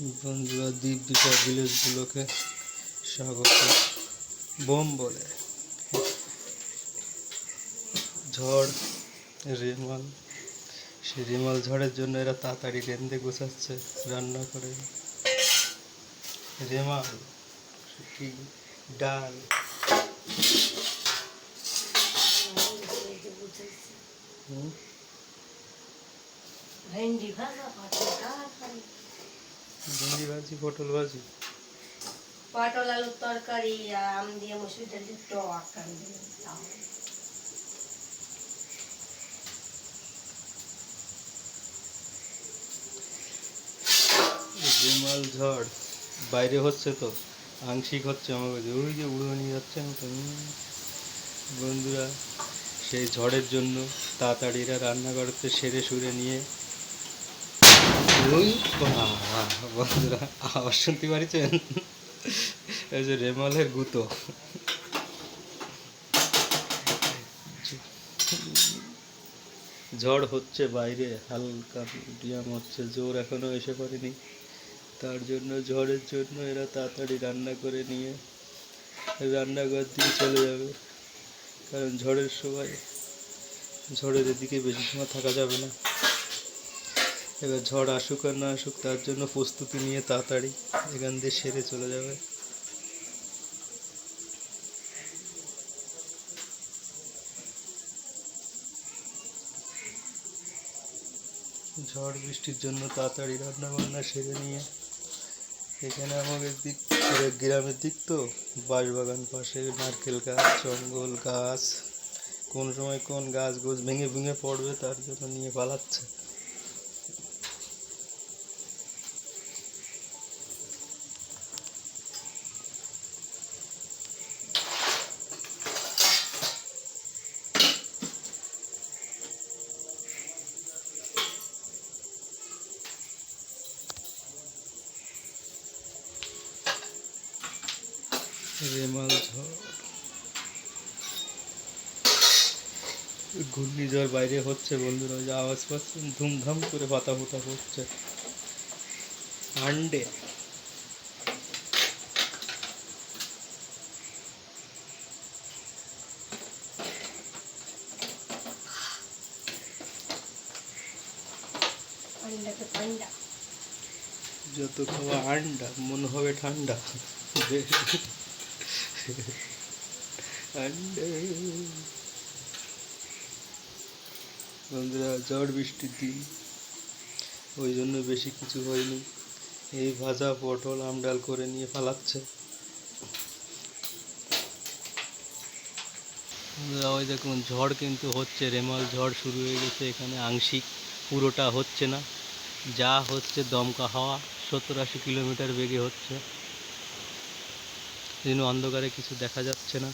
বন্ধুরা, দ্বীপ দ্বীপা ভিলেজগুলোকে স্বাগত। বোম বলে। ঝড়, রেমাল। সেই রেমাল ঝড়ের জন্য এরা তাড়াতাড়ি রেন্দে গোছাচ্ছে, রান্না করে। রেমাল ডাল। ভেন্ডি ভাজা ভেন্ডি ভাজি পটল ভাজি পটল আলুর তরকারি আম দিয়ে মসুর ডাল দিয়ে টক ঝড় বাইরে হচ্ছে তো আংশিক হচ্ছে কাছে ওই যে উড়ে নিয়ে যাচ্ছে বন্ধুরা সেই ঝড়ের জন্য তাড়াতাড়ি এরা রান্না সেরে সুরে নিয়ে বন্ধুরা শুনতে পারছেন? এই রেমালের গুতো। ঝড় হচ্ছে বাইরে, হালকা মিডিয়াম হচ্ছে, জোর এখনও এসে পড়েনি। তার জন্য, ঝড়ের জন্য এরা তাড়াতাড়ি রান্না করে নিয়ে রান্নাঘর দিয়ে চলে যাবে। কারণ ঝড়ের সময়, ঝড়ের এদিকে বেশি সময় থাকা যাবে না। এবার ঝড় আসুক আর না আসুক, তার জন্য প্রস্তুতি নিয়ে তাড়াতাড়ি এখান দিয়ে সেরে চলে যাবে। ঝড় বৃষ্টির জন্য তাড়াতাড়ি রান্না বান্না সেরে নিয়ে, এখানে আমাদের দিক গ্রামের দিক তো, বাঁশবাগান পাশে নারকেল গাছ, জঙ্গল গাছ, কোন সময় কোন গাছ গোছ ভেঙে ভেঙে পড়বে তার জন্য নিয়ে পালাচ্ছে। রেমাল ঝড়। ঘূর্ণিঝড় বাইরে হচ্ছে বন্ধুরা যে আওয়াজ পাচ্ছেন? ধুমধাম করে পাতা ফোতা পড়ছে আন্ডে যত খাওয়া আন্ডা মনে হবে ঠান্ডা। বন্ধুরা ঝড় বৃষ্টির দিন। ওই জন্য বেশি কিছু হয়নি। এই ভাজা পটল আমডাল করে নিয়ে বন্ধুরা, ওই দেখুন ঝড় কিন্তু হচ্ছে। রেমাল ঝড় শুরু হয়ে গেছে। এখানে আংশিক পুরোটা হচ্ছে না। যা হচ্ছে দমকা হাওয়া। সত্তর আশি কিলোমিটার বেগে হচ্ছে। জন্য অন্ধকারে কিছু দেখা যাচ্ছে না।